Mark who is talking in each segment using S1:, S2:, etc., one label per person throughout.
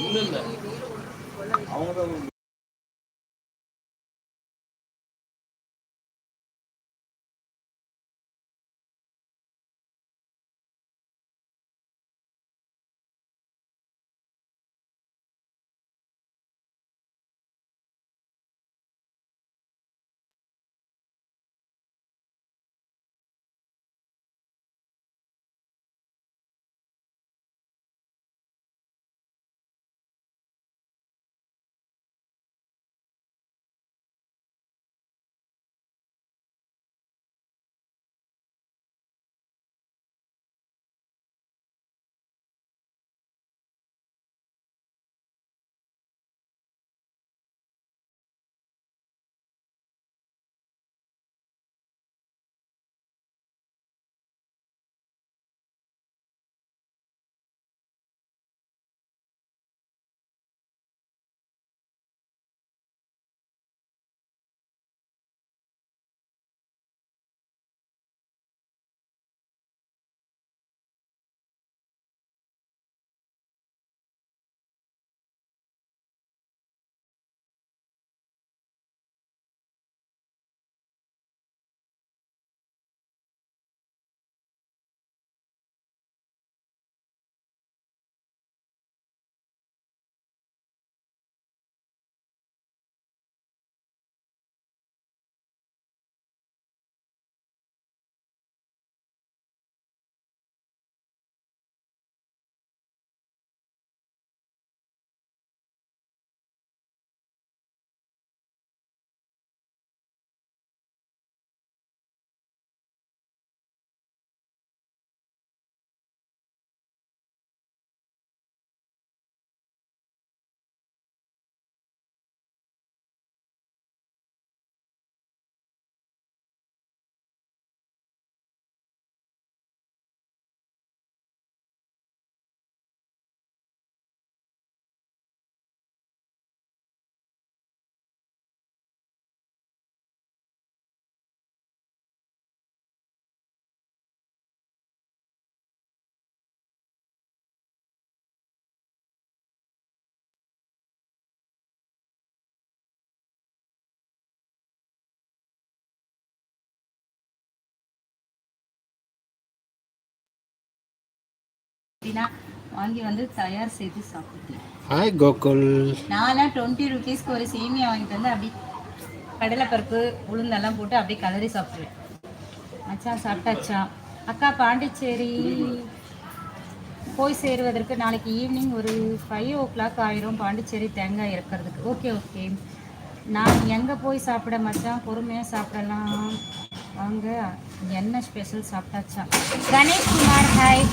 S1: 묻는다. 아무도 뭐
S2: வாங்கி வந்து தயார் செய்து சாப்பிட்டேன்
S3: ஹாய் கோகுல்
S2: நான்லாம் டுவெண்ட்டி ருபீஸ்க்கு ஒரு சேமியா வாங்கிட்டு வந்து அப்படியே கடலைப்பருப்பு உளுந்தெல்லாம் போட்டு அப்படியே கலரி சாப்பிடுவேன் அச்சா சாப்பிட்டாச்சா அக்கா பாண்டிச்சேரி போய் சேருவதற்கு நாளைக்கு ஈவினிங் ஒரு ஃபைவ் ஓ கிளாக் ஆயிரும் பாண்டிச்சேரி தேங்காய் இறக்கிறதுக்கு ஓகே ஓகே நான் எங்கே போய் சாப்பிட மச்சான் பொறுமையாக சாப்பிடலாம் வாங்க என்ன ஸ்பெஷல் சாப்பிட்டாச்சா கணேஷ்குமார் ஹாய்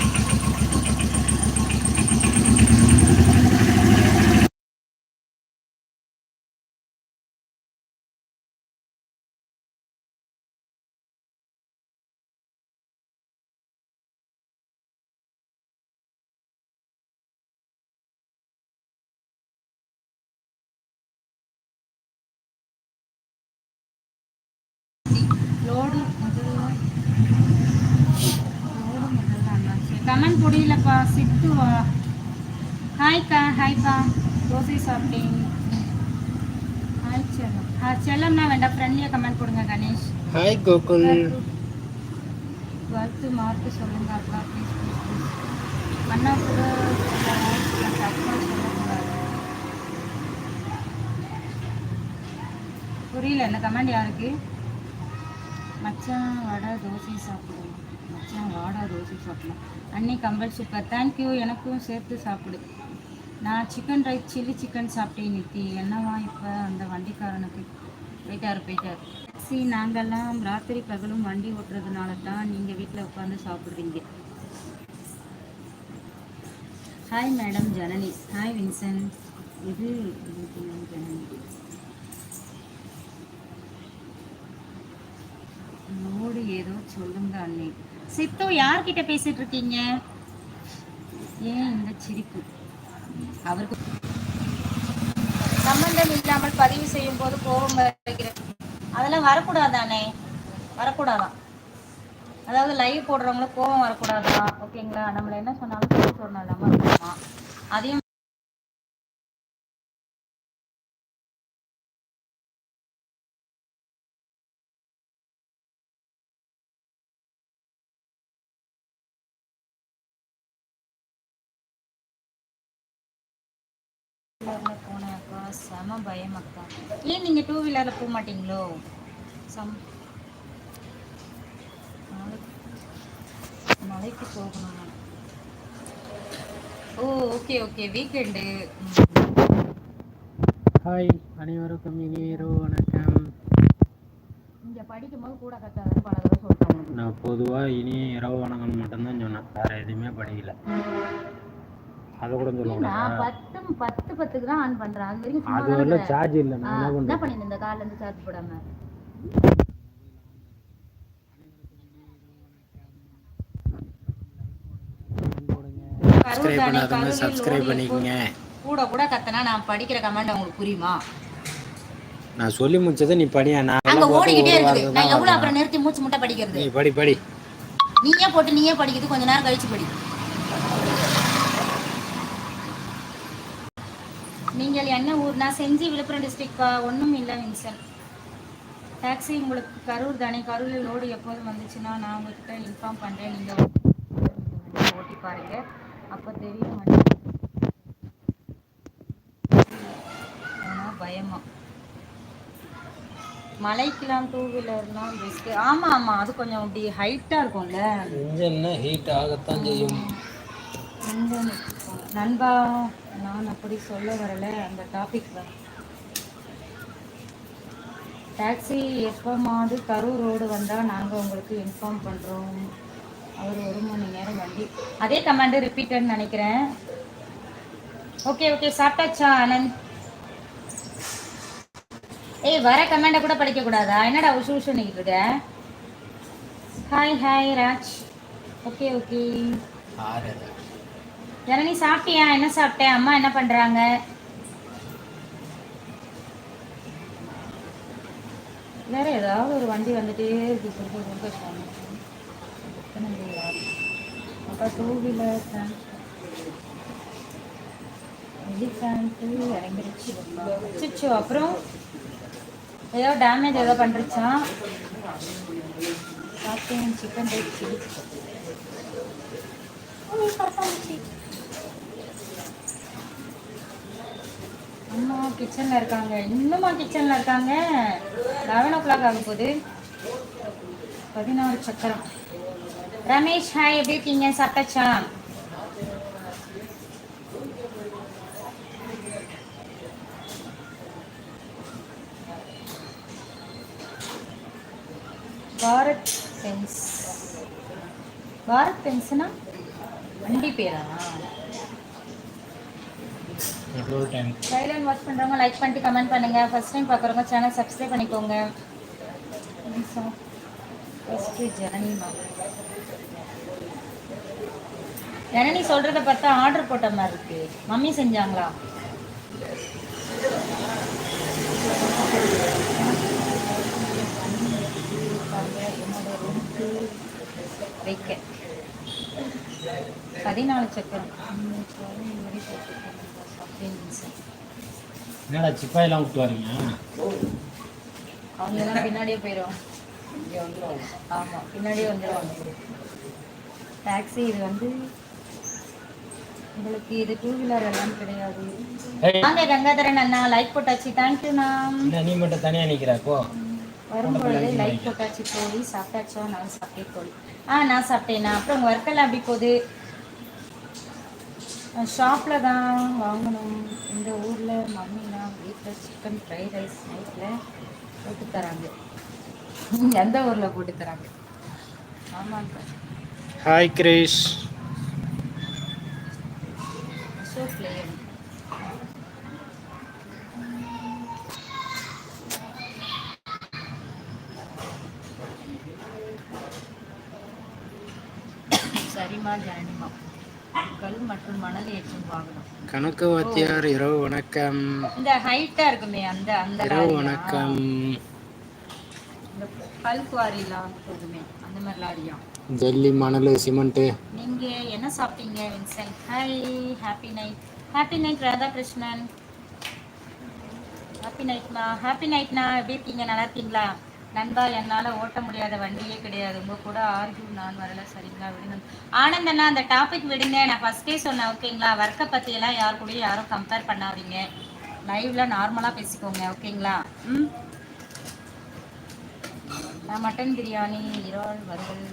S2: சித்துவா சித்துவா ஹாய்க்கா ஹாய்ப்பா தோசை சாப்பிட்டீங்க ஹாய் செல்லம் ஆ செல்லம்னா வேண்டாம் ஃப்ரெண்ட்லியாக கமெண்ட் கொடுங்க Ganesh
S3: hi Gokul
S2: twelfth mark சொல்லுங்க அக்கா ப்ளீஸ் ப்ளீஸ் ப்ளீஸ் அண்ணா கூட புரியல என்ன கமெண்ட் யாருக்கு மச்சான் வடை தோசை சாப்பிடுவோம் நான் வாடா ரோசி சாப்பிடலாம் அன்னி கம்பல் சூப்பர் தேங்க்யூ எனக்கும் சேர்த்து சாப்பிடு நான் சிக்கன் ரைஸ் சில்லி சிக்கன் சாப்பிட்டேன் நித்தி என்னவா இப்போ அந்த வண்டிக்காரனுக்கு போயிட்டார் போயிட்டார் டாக்ஸி நாங்கள்லாம் ராத்திரி பகலும் வண்டி ஓட்டுறதுனால தான் நீங்கள் வீட்டில் உட்காந்து சாப்பிட்றீங்க hi madam Janani hi Vincent இது ஜனனி லோடு ஏதோ சொல்லுங்க அன்னைக்கு சித்து யார்கிட்ட பேசிட்டு இருக்கீங்க ஏன் இந்த சிரிப்பு அவருக்கு சம்பந்தம் இல்லாமல் பதிவு செய்யும் போது கோபம் அதெல்லாம் வரக்கூடாதானே வரக்கூடாதா அதாவது லைவ் போடுறவங்களும் கோபம் வரக்கூடாதா ஓகேங்களா நம்மள என்ன சொன்னாலும் சொன்னாலாமா அதையும் செம பயம் அக்கா ஏன் நீங்கள் டூ வீலரில் போக மாட்டீங்களோ சம் மலைக்கு போகணும் oh okay okay weekend
S4: hi அனைவருக்கும் இனியரோ வணக்கம் இங்கே படிக்கும்போது கூட கத்தாத பல சொல்கிறேன் நான் பொதுவாக இனி இரவு வணக்கம் மட்டும்தான் சொன்னேன் வேறு எதுவுமே படிக்கல அதை கூட
S2: சொல்லுவாங்க நான் பத்து பத்து பத்துக்கு தான் ஆன் பண்றேன்
S4: அது வரைக்கும் சார்ஜ் இல்ல
S2: நான் என்ன பண்றேன் இந்த கால்ல இருந்து சார்ஜ் போடாம
S3: சப்ஸ்கிரைப் பண்ணாதவங்க சப்ஸ்கிரைப் பண்ணிக்கங்க
S2: கூட கூட கத்தனா நான் படிக்கிற கமெண்ட் உங்களுக்கு புரியுமா
S4: நான் சொல்லி முடிச்சத நீ படியா
S2: நான் அங்க ஓடிக்கிட்டே இருக்குது நான் எவ்வளவு அப்புறம் நிறுத்தி மூச்சு முட்டை படிக்கிறது நீ படி படி நீயே போட்டு நீயே படிக்கிறது கொஞ்ச நேரம் கழிச்சு படி நீங்கள் என்ன ஊர் நான் செஞ்சி விழுப்புரம் டிஸ்ட்ரிக்ட் ஒன்றும் இல்லை வின்சன் டாக்ஸி உங்களுக்கு கரூர் தானே கரூரில் லோடு எப்போது வந்துச்சுன்னா நான் உங்கள்கிட்ட இன்ஃபார்ம் பண்ணுறேன் நீங்கள் ஓட்டி பாருங்க அப்போ தெரியும் பயமா மலைக்கெல்லாம் டூ வீலர்னா பெஸ்ட்டு ஆமாம் ஆமாம் அது கொஞ்சம் அப்படி ஹைட்டாக
S4: இருக்கும்ல ஹீட் ஆகத்தான் செய்யும்
S2: நண்பா நான் அப்படி சொல்ல வரல அந்த டாபிக் தான் டாக்ஸி எப்போமாவது கரூர் ரோடு வந்தால் நாங்கள் உங்களுக்கு இன்ஃபார்ம் பண்ணுறோம் அவர் ஒரு மணி நேரம் வண்டி அதே கமாண்டு ரிப்பீட்டட்னு நினைக்கிறேன் ஓகே ஓகே சாப்பிட்டாச்சா ஆனந்த் ஏய் வர கமெண்டை கூட படிக்கக்கூடாதா என்னடா உஷு உஷு இருக்க hi hi Raj okay okay ஆறு ஜனனி சாப்பிட்டியா என்ன சாப்பிட்டேன் அம்மா என்ன பண்ணுறாங்க வேற ஏதாவது ஒரு வண்டி வந்துட்டே இருக்கு ரொம்ப கஷ்டமாக அப்போ டூ வீலர் எலிஃபேண்ட்டு இறங்கிருச்சு வச்சுச்சோ அப்புறம் ஏதோ டேமேஜ் ஏதோ பண்ணுறச்சா சாப்பிட்டேன் சிக்கன் ரைஸ் சில்லி அம்மா கிச்சனில் இருக்காங்க இன்னுமா கிச்சனில் இருக்காங்க லெவன் ஓ கிளாக் ஆகும் போகுது பதினாறு சக்கரம் ரமேஷ் ஹாய் எப்படி இருக்கீங்க சட்டச்சா பாரத் பென்ஸ் பாரத் பென்ஸ்னா வண்டி பேரா
S4: பெட்ரோல் டேங்க்
S2: லைவ்ல வாட்ச் பண்றவங்க லைக் பண்ணிட்டு கமெண்ட் பண்ணுங்க ஃபர்ஸ்ட் டைம் பார்க்குறவங்க சேனல் சப்ஸ்கிரைப் பண்ணிக்கோங்க ஃபர்ஸ்ட் ஜனனிமா ஜனனி சொல்றத பார்த்தா ஆர்டர் போட்ட மாதிரி இருக்கு மம்மி செஞ்சாங்களா வைக்க பதினாலு சக்கரம்
S4: என்னடா சிப்பாயெல்லாம் விட்டு வரீங்க
S2: அவங்க பின்னாடியே போயிடுவாங்க டாக்ஸி இது வந்து உங்களுக்கு இது டூ வீலர் எல்லாம் கிடையாது கங்காதரன் அண்ணா
S4: மட்டும்
S2: வரும்பொழுது நான் சாப்பிட்டேன் கோழி ஆ நான் சாப்பிட்டேண்ணா அப்புறம் ஒர்க்கெல்லாம் அப்படி போகுது ஷாப்பில் தான் வாங்கணும் இந்த ஊரில் மம்மிலாம் வீட்டில் சிக்கன் ஃப்ரைட் ரைஸ் நைட்டில் போட்டு தராங்க எந்த ஊரில் போட்டு தராங்க
S3: ஆமாங்க ஹாய் கிரேஷ் கணக்கு வாத்தியார் இரவு வணக்கம்
S2: இந்த ஹைட்டா இருக்குமே அந்த
S3: அந்த இரவு வணக்கம்
S2: இந்த பல்க் வாரிலாம் அந்த
S3: மாதிரி லாரியா ஜல்லி மணல் சிமெண்ட்
S2: நீங்க என்ன சாப்பிட்டீங்க Vincent hi happy night happy night Radha Krishnan happy நைட்மா ஹாப்பி நைட்னா எப்படி இருக்கீங்க நல்லா இருக்கீங்களா நண்பா என்னால் ஓட்ட முடியாத வண்டியே கிடையாது உங்கள் கூட ஆர்கியூ நான் வரல சரிங்களா விடுங்க ஆனந்தண்ணா அந்த டாபிக் விடுங்க நான் ஃபஸ்ட்டே சொன்னேன் ஓகேங்களா ஒர்க்கை பற்றியெல்லாம் யார் கூடயும் யாரும் கம்பேர் பண்ணாதீங்க லைவ்ல நார்மலாக பேசிக்கோங்க ஓகேங்களா ம் நான் மட்டன் பிரியாணி இறால் வறுவல்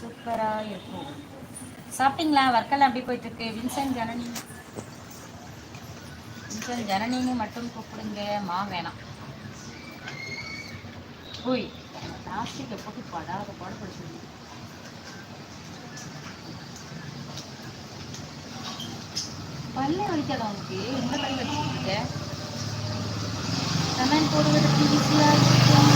S2: சூப்பராக இருக்கும் சாப்பிட்டீங்களா ஒர்க்கெல்லாம் அப்படி போயிட்டுருக்கு வின்சன் ஜனனி வின்சன் ஜனனின்னு மட்டும் கூப்பிடுங்க மா வேணாம் போய் பிளாஸ்டிக்கை போட்டு படாத பாடுபட சொல்லி பல்லே வலிக்காத உனக்கு இந்த பல்லு வச்சுக்கிட்ட கமெண்ட் போடுவதற்கு ஈஸியாக இருக்கும்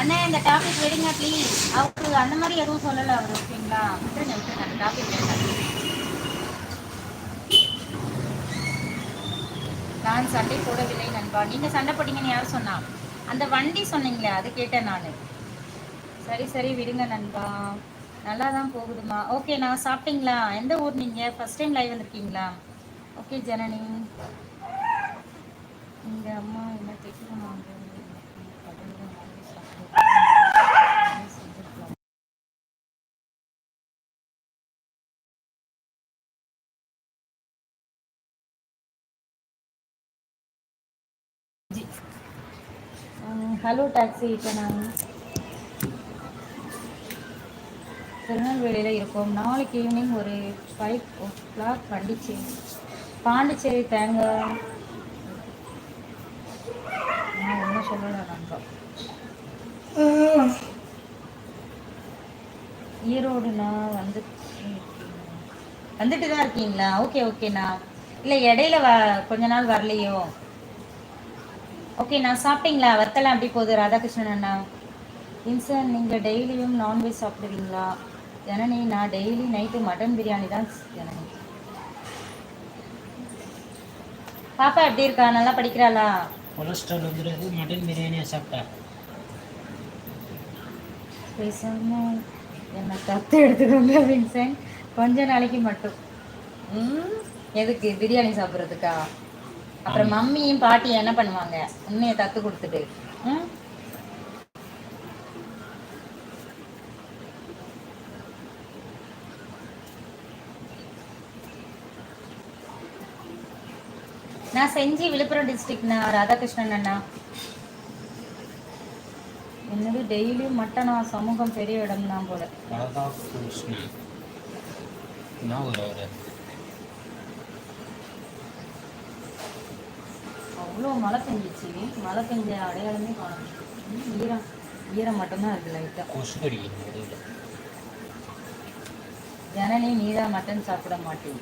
S2: அண்ணா இந்த டாபிக் விடுங்க ப்ளீஸ் அவரு அந்த மாதிரி எதுவும் சொல்லலை அவர் ஓகேங்களா விட்டுருங்க விட்டுருங்க அந்த டாபிக் வேண்டாம் நான் சண்டை போடவில்லை நண்பா நீங்கள் சண்டை போட்டீங்கன்னு யார் சொன்னா அந்த வண்டி சொன்னீங்களே அது கேட்டேன் நான் சரி சரி விடுங்க நண்பா நல்லா தான் போகுதுமா ஓகே நான் சாப்பிட்டீங்களா எந்த ஊர் நீங்கள் ஃபர்ஸ்ட் டைம் லைவ் வந்திருக்கீங்களா ஓகே ஜனனி இங்கே அம்மா என்ன திட்டுவாங்க ஹலோ டாக்ஸி இப்போ நாங்கள் திருநெல்வேலியில் இருக்கோம் நாளைக்கு ஈவினிங் ஒரு five o'clock Pondicherry Pondicherry தேங்காய் நான் ஒன்றும் ஈரோடுண்ணா வந்து வந்துட்டு தான் இருக்கீங்களா ஓகே ஓகேண்ணா இல்லை இடையில வ கொஞ்ச நாள் வரலையோ ஓகே நான் சாப்பிட்டீங்களா வர்க்கெல்லாம் அப்படி போகுது ராதாகிருஷ்ணன் அண்ணா இன்சன் நீங்கள் டெய்லியும் நான்வெஜ் சாப்பிடுவீங்களா ஜனனி நான் டெய்லி நைட்டு மட்டன் பிரியாணி தான் ஜனனி பாப்பா எப்படி இருக்கா நல்லா படிக்கிறாளா
S3: கொலஸ்ட்ரால் வந்துடுது மட்டன் பிரியாணியாக சாப்பிட்டா
S2: பேசாம என்னை தத்து எடுத்துக்கோங்க சார் கொஞ்ச நாளைக்கு மட்டும் எதுக்கு பிரியாணி சாப்பிட்றதுக்கா அப்புறம் மம்மியும் பாட்டியும் என்ன பண்ணுவாங்க உண்மையை தத்து கொடுத்துட்டு நான் செஞ்சி விழுப்புரம் டிஸ்ட்ரிக்ட்ண்ணா ராதாகிருஷ்ணன் அண்ணா என்னது டெய்லியும் மட்டனா சமூகம் பெரிய இடம் தான் போல ராதாகிருஷ்ணன் அவ்வளோ மழை பெஞ்சிச்சு மழை பெஞ்ச அடையாளமே காணும் ஈரம் ஈரம் மட்டும்தான் இருக்கு லைட்டாக கொசு ஜனனி நீதான் மட்டன் சாப்பிட மாட்டேன்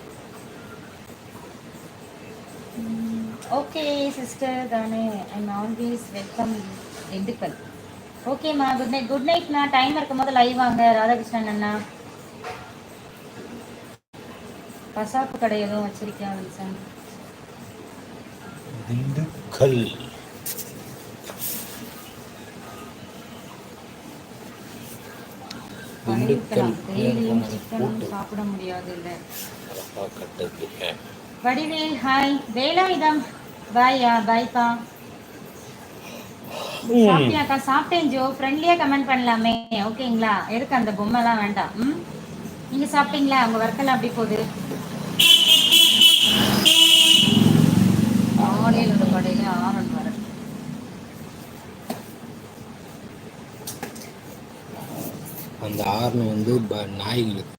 S2: ஓகே சிஸ்டர் தானே ஐம் ஆல்வேஸ் வெல்கம் திண்டுக்கல் ஓகேம்மா குட் நைட் குட் நைட்ண்ணா டைம் இருக்கும்போது லைவ் வாங்க ராதாகிருஷ்ணன் அண்ணா கசாப்பு கடை எதுவும் வச்சிருக்கேன் வில்சன்
S3: திண்டுக்கல்
S2: திண்டுக்கல் சாப்பிட முடியாது வடிவேல் ஹாய் வேலாயுதம் பாய்யா பாய்ப்பா சாப்பிட்டியாக்கா சாப்பிட்டேன் ஜோ ஃப்ரெண்ட்லியா கமெண்ட் பண்ணலாமே ஓகேங்களா எதுக்கு அந்த பொம்மை எல்லாம் வேண்டாம் ம் நீங்க சாப்பிட்டீங்களா உங்க ஒர்க்கெல்லாம் அப்படி போகுது வகையிலோட கடையில் ஆரன் வர
S3: அந்த ஆர்னு வந்து நாய்களுக்கு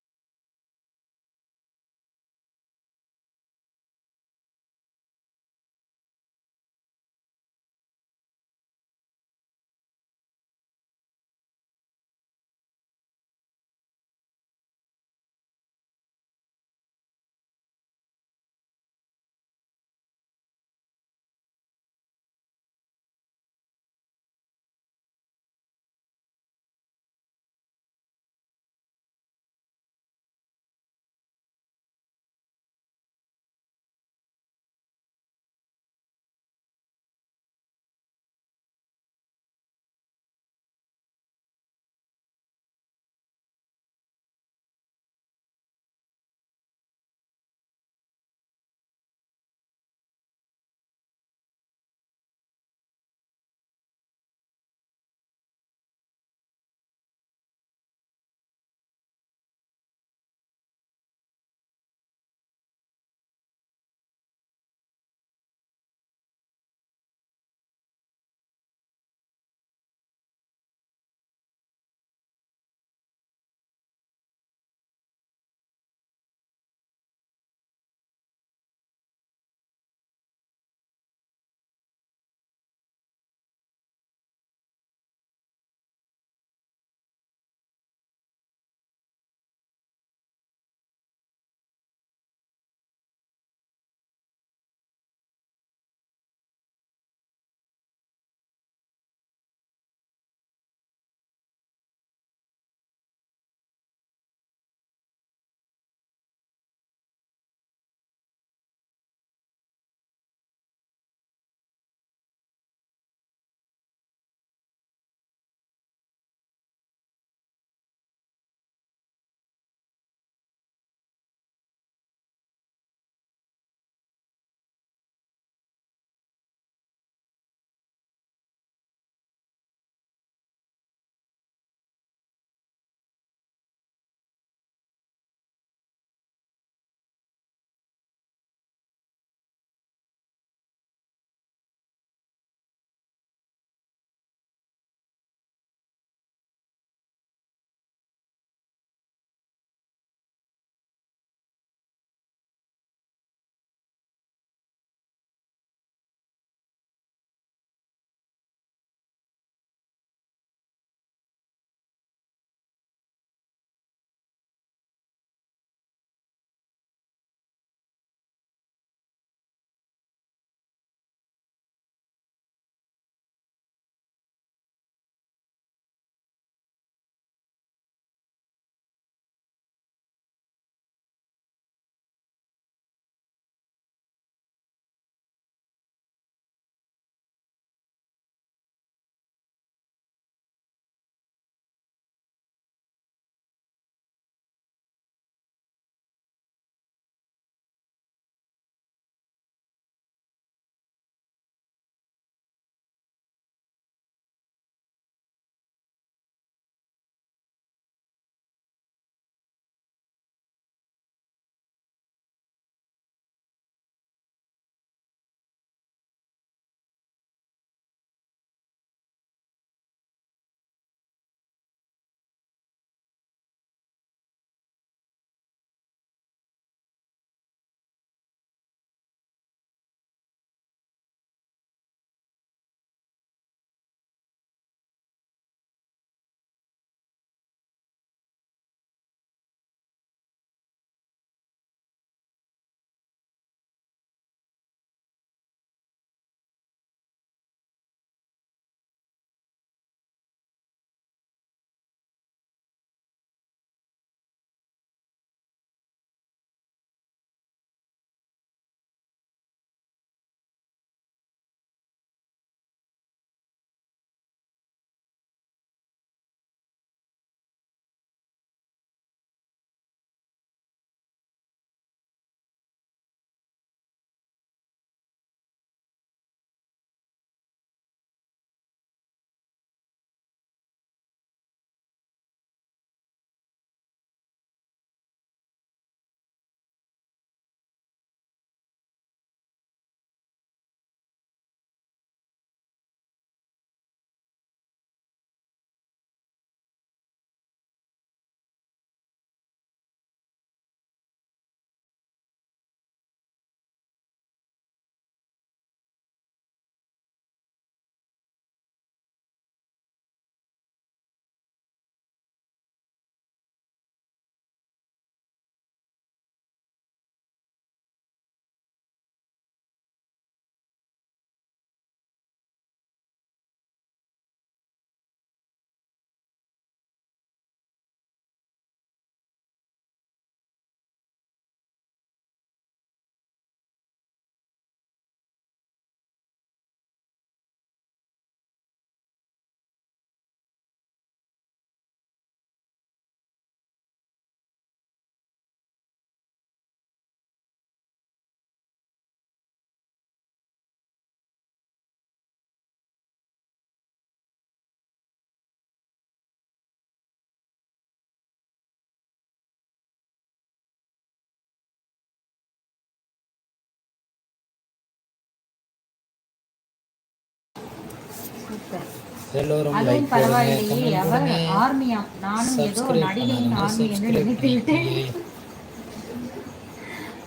S3: எல்லோரும்
S2: லைக்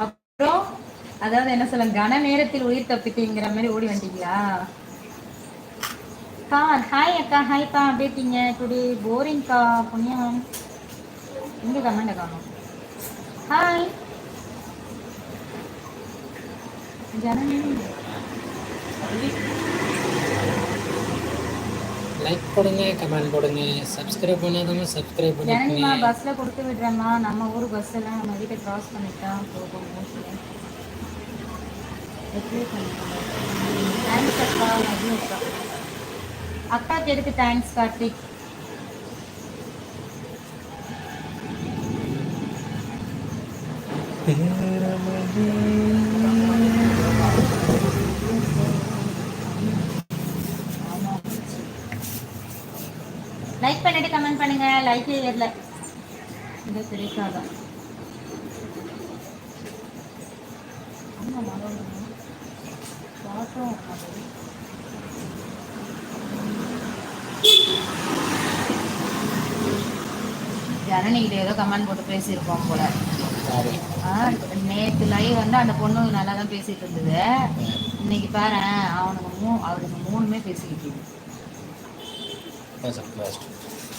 S2: அப்புறம் அதாவது என்ன சொல்ல கன நேரத்தில் உயிர் தப்பிக்கிங்கிற மாதிரி ஓடி வந்துட்டீங்களா பா ஹாய் அக்கா ஹாய் பா அப்படி இருக்கீங்க டுடே போரிங்க்கா புண்ணியம் இங்கே கமெண்ட் காணும் ஹாய் ஜனனி
S3: லைக் கொடுங்க கமெண்ட் கொடுங்க சப்ஸ்கிரைப் பண்ணாதவங்க சப்ஸ்கிரைப்
S2: நான் பஸ்ல கொடுத்து விடுறேம்மா நம்ம ஊர் பஸ் எல்லாம் நம்ம வீட்டை கிராஸ் பண்ணிட்டா போகும் தேங்க்ஸ் அக்கா மதியம் அக்கா அக்காக்கு எதுக்கு தேங்க்ஸ் கார்த்திக் பேரமதே லைட்டே ஏறல இது கிடைக்காதான் பார்த்தோம் ஏதோ கமெண்ட் போட்டு பேசியிருக்கோம் போல நேற்று லைவ் வந்து அந்த பொண்ணு நல்லா தான் பேசிட்டு இருந்தது இன்னைக்கு பாரு அவனுக்கு மூ அவருக்கு மூணுமே பேசிக்கிட்டு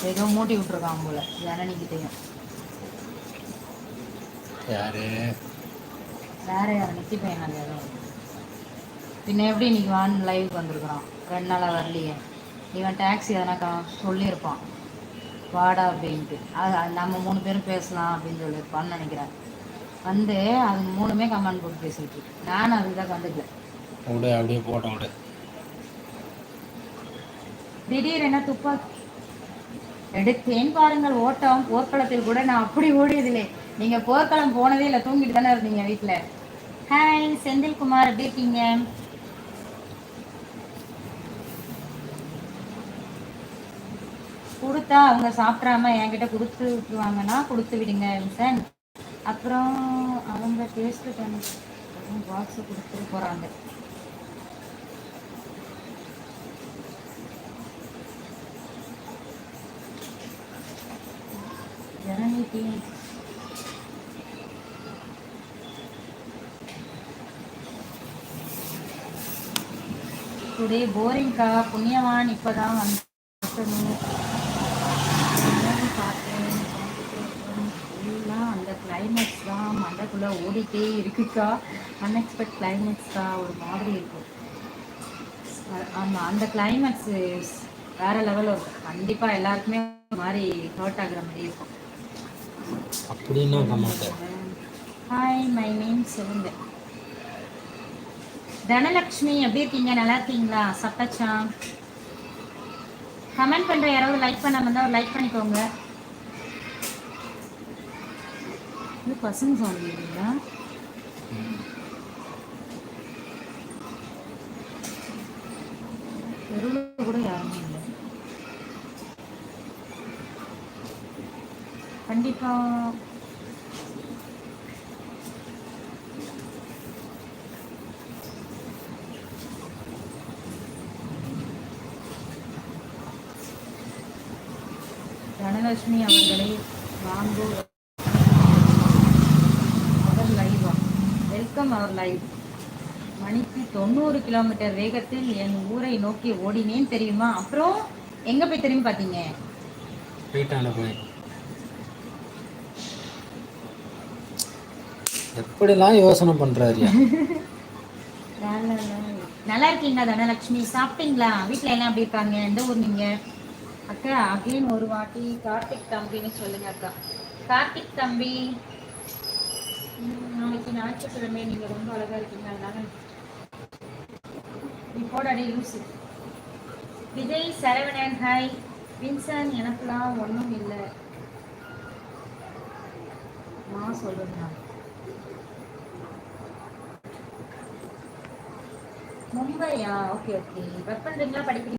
S2: ஏதோ மூட்டி விட்டுருக்காங்க போல ஜனனிக்கிட்டையும் யாரு வேற யார் நித்தி பையனால் யாரோ பின்ன எப்படி இன்னைக்கு வான் லைவுக்கு வந்திருக்கிறான் ரெண்டு நாளாக வரலையே இவன் டாக்ஸி எதனா சொல்லியிருப்பான் வாடா அப்படின்ட்டு அது நம்ம மூணு பேரும் பேசலாம் அப்படின்னு சொல்லியிருப்பான்னு நினைக்கிறேன் வந்து அது மூணுமே கமெண்ட் போட்டு பேசிட்டு நானும் அதுதான் கண்டுக்கல அப்படியே போட்டோம் திடீர் என்ன துப்பாக்கி எடுத்தேன் பாருங்கள் ஓட்டம் போர்க்களத்தில் கூட நான் அப்படி ஓடியதில்லை நீங்கள் போர்க்களம் போனதே இல்லை தூங்கிட்டு தானே இருந்தீங்க வீட்டில் ஹாய் செந்தில்குமார் எப்படி இருக்கீங்க கொடுத்தா அவங்க சாப்பிடாம என்கிட்ட கொடுத்து விட்டுருவாங்கன்னா கொடுத்து விடுங்க சார் அப்புறம் அவங்க டேஸ்ட்டு பண்ணி பாக்ஸு கொடுத்துட்டு போகிறாங்க anything. டுடே போரிங்க்கா புண்ணியவான் இப்போதான் வந்து பார்த்தேன் அந்த கிளைமேட்ஸ் தான் மண்டைக்குள்ளே ஓடிட்டே இருக்குக்கா அன்எக்ஸ்பெக்ட் கிளைமேட்ஸ் தான் ஒரு மாதிரி இருக்கும் ஆமாம் அந்த கிளைமேட்ஸ் வேறு லெவலில் இருக்கும் கண்டிப்பாக எல்லாருக்குமே மாதிரி ஹர்ட் ஆகிற மாதிரி இருக்கும்
S3: அப்படின்னா கமாட்டேன்
S2: ஹாய் மை நேம் சிவங்க தனலக்ஷ்மி எப்படி இருக்கீங்க நல்லா இருக்கீங்களா சப்பச்சா கமெண்ட் பண்ணுற யாராவது லைக் பண்ணாமல் இருந்தால் ஒரு லைக் பண்ணிக்கோங்க இது பசங்க சாங் இல்லைங்களா தனலட்சுமி அவர்களை வாங்கோ அவர் லைவா வெல்கம் அவர் லைவ் மணிக்கு தொண்ணூறு கிலோமீட்டர் வேகத்தில் என் ஊரை நோக்கி ஓடினேன் தெரியுமா அப்புறம் எங்க போய் தெரியும் பாத்தீங்க
S3: போயிட்டான போய் எப்படிலாம் யோசனை பண்றாரு
S2: நல்லா இருக்கீங்களா தனலட்சுமி சாப்பிட்டீங்களா வீட்டுல எல்லாம் அப்படி இருக்காங்க எந்த ஊர் நீங்க அக்கா அகைன் ஒரு வாட்டி கார்த்திக் தம்பின்னு சொல்லுங்க அக்கா கார்த்திக் தம்பி நாளைக்கு ஞாயிற்றுக்கிழமை நீங்க ரொம்ப அழகா இருக்கீங்க அதனால இப்போட அடி லூசி விஜய் சரவணன் ஹாய் வின்சன் எனக்குலாம் ஒன்றும் இல்லை நான் சொல்லுங்க மும்பையா ஓகே ஓகே ஒர்க் பண்ணுறீங்களா படிக்கிறீங்க